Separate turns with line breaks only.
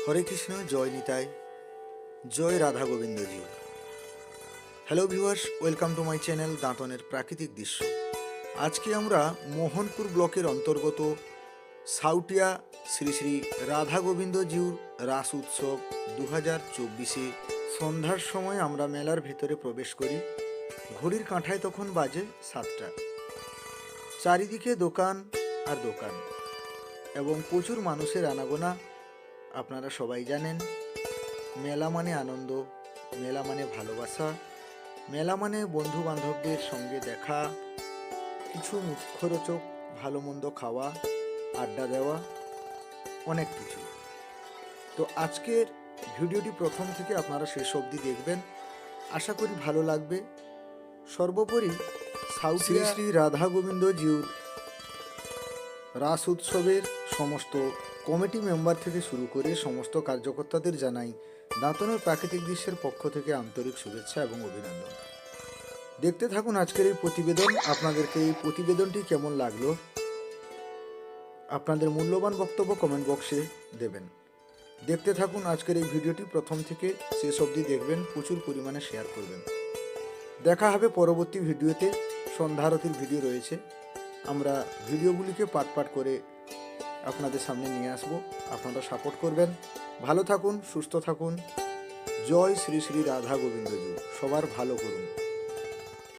হরে কৃষ্ণ, জয় নিতাই। জয় Radha Gobindaji. Hello viewers welcome to my channel দাঁতনের প্রাকৃতিক দৃশ্য আজকে আমরা মোহনপুর ব্লকের অন্তর্গত সাউটিয়া শ্রী শ্রী রাধা গোবিন্দজিউর রাস উৎসব দু হাজার চব্বিশে সন্ধ্যার সময় আমরা মেলার ভিতরে প্রবেশ করি। ঘড়ির কাঁঠায় তখন বাজে সাতটা। চারিদিকে দোকান আর দোকান এবং প্রচুর মানুষের আনাগোনা আপনারা সবাই জানেন মেলা মানে আনন্দ মেলা মানে ভালোবাসা মেলা মানে বন্ধু বান্ধবদের সঙ্গে দেখা কিছু মুখরোচক ভালো মন্দ খাওয়া আড্ডা দেওয়া অনেক কিছু। তো আজকের ভিডিওটি প্রথম থেকে আপনারা শেষ অবধি দেখবেন। আশা করি ভালো লাগবে। সর্বোপরি সাউথ শ্রী শ্রী রাধা গোবিন্দ জিউর রাস উৎসবের সমস্ত কমিটি মেম্বার থেকে শুরু করে সমস্ত কার্যকর্তাদের জানাই দাঁতনের প্রাকৃতিক দৃশ্যের পক্ষ থেকে আন্তরিক শুভেচ্ছা এবং অভিনন্দন। দেখতে থাকুন আজকের এই প্রতিবেদন। আপনাদেরকে এই প্রতিবেদনটি কেমন লাগল? আপনাদের মূল্যবান বক্তব্য কমেন্ট বক্সে দেবেন। দেখতে থাকুন আজকের এই ভিডিওটি। প্রথম থেকে শেষ অবধি দেখবেন, প্রচুর পরিমাণে শেয়ার করবেন। দেখা হবে পরবর্তী ভিডিওতে। সন্ধ্যারতির ভিডিও রয়েছে। আমরা ভিডিওগুলিকে পাট পাট করে আপনাদের সামনে নিয়ে আসব। আপনারা সাপোর্ট করবেন। ভালো থাকুন, সুস্থ থাকুন। জয় শ্রী শ্রী রাধা গোবিন্দজি সবার ভালো করুন।